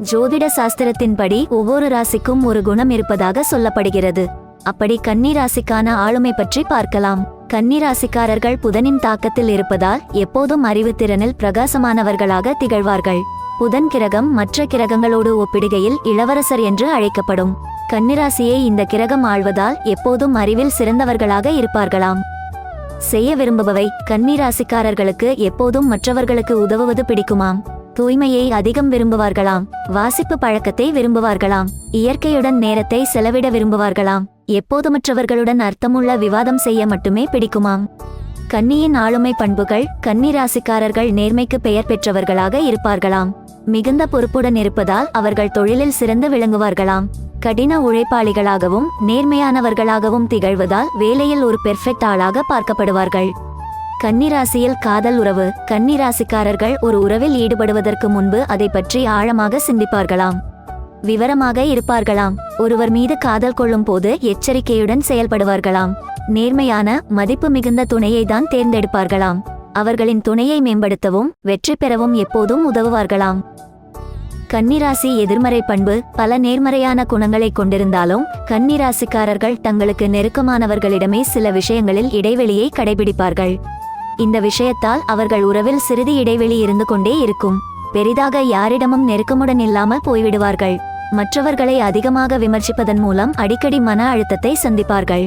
ஜோதிட சாஸ்திரத்தின்படி ஒவ்வொரு ராசிக்கும் ஒரு குணம் இருப்பதாக சொல்லப்படுகிறது. அப்படி கன்னி ராசிக்கான ஆளுமை பற்றி பார்க்கலாம். கன்னி ராசிக்காரர்கள் புதனின் தாக்கத்தில் இருப்பதால் எப்போதும் அறிவுத்திறனில் பிரகாசமானவர்களாக திகழ்வார்கள். புதன் கிரகம் மற்ற கிரகங்களோடு ஒப்பிடுகையில் இளவரசர் என்று அழைக்கப்படும். கன்னிராசியை இந்த கிரகம் ஆழ்வதால் எப்போதும் அறிவில் சிறந்தவர்களாக இருப்பார்களாம். செய்ய விரும்புபவை கன்னிராசிக்காரர்களுக்கு எப்போதும் மற்றவர்களுக்கு உதவுவது பிடிக்குமாம். தூய்மையை அதிகம் விரும்புவார்களாம். வாசிப்பு பழக்கத்தை விரும்புவார்களாம். இயற்கையுடன் நேரத்தை செலவிட விரும்புவார்களாம். எப்போதுமற்றவர்களுடன் அர்த்தமுள்ள விவாதம் செய்ய மட்டுமே பிடிக்குமாம். கன்னியின் ஆளுமை பண்புகள் கன்னி ராசிக்காரர்கள் நேர்மைக்கு பெயர் பெற்றவர்களாக இருப்பார்களாம். மிகுந்த பொறுப்புடன் இருப்பதால் அவர்கள் தொழிலில் சிறந்து விளங்குவார்களாம். கடின உழைப்பாளிகளாகவும் நேர்மையானவர்களாகவும் திகழ்வதால் வேலையில் ஒரு பெர்ஃபெக்ட் ஆளாக பார்க்கப்படுவார்கள். கன்னிராசியில் காதல் உறவு. கன்னிராசிக்காரர்கள் ஒரு உறவில் ஈடுபடுவதற்கு முன்பு அதை பற்றி ஆழமாக சிந்திப்பார்களாம். விவரமாக இருப்பார்களாம். ஒருவர் மீது காதல் கொள்ளும் போது எச்சரிக்கையுடன் செயல்படுவார்களாம். நேர்மையான மதிப்பு மிகுந்த துணையை தான் தேர்ந்தெடுப்பார்களாம். அவர்களின் துணையை மேம்படுத்தவும் வெற்றி பெறவும் எப்போதும் உதவுவார்களாம். கன்னிராசி எதிர்மறை பண்பு. பல நேர்மறையான குணங்களை கொண்டிருந்தாலும் கன்னிராசிக்காரர்கள் தங்களுக்கு நெருக்கமானவர்களிடமே சில விஷயங்களில் இடைவெளியை கடைபிடிப்பார்கள். இந்த விஷயத்தால் அவர்கள் உறவில் சிறிது இடைவெளி இருந்து கொண்டே இருக்கும். பெரிதாக யாரிடமும் நெருக்கமுடன் இல்லாமல் போய்விடுவார்கள். மற்றவர்களை அதிகமாக விமர்சிப்பதன் மூலம் அடிக்கடி மன அழுத்தத்தை சந்திப்பார்கள்.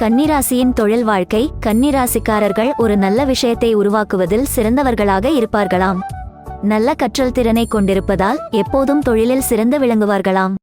கன்னிராசியின் தொழில் வாழ்க்கை கன்னிராசிக்காரர்கள் ஒரு நல்ல விஷயத்தை உருவாக்குவதில் சிறந்தவர்களாக இருப்பார்களாம். நல்ல கற்றல் திறனை கொண்டிருப்பதால் எப்போதும் தொழிலில் சிறந்து விளங்குவார்களாம்.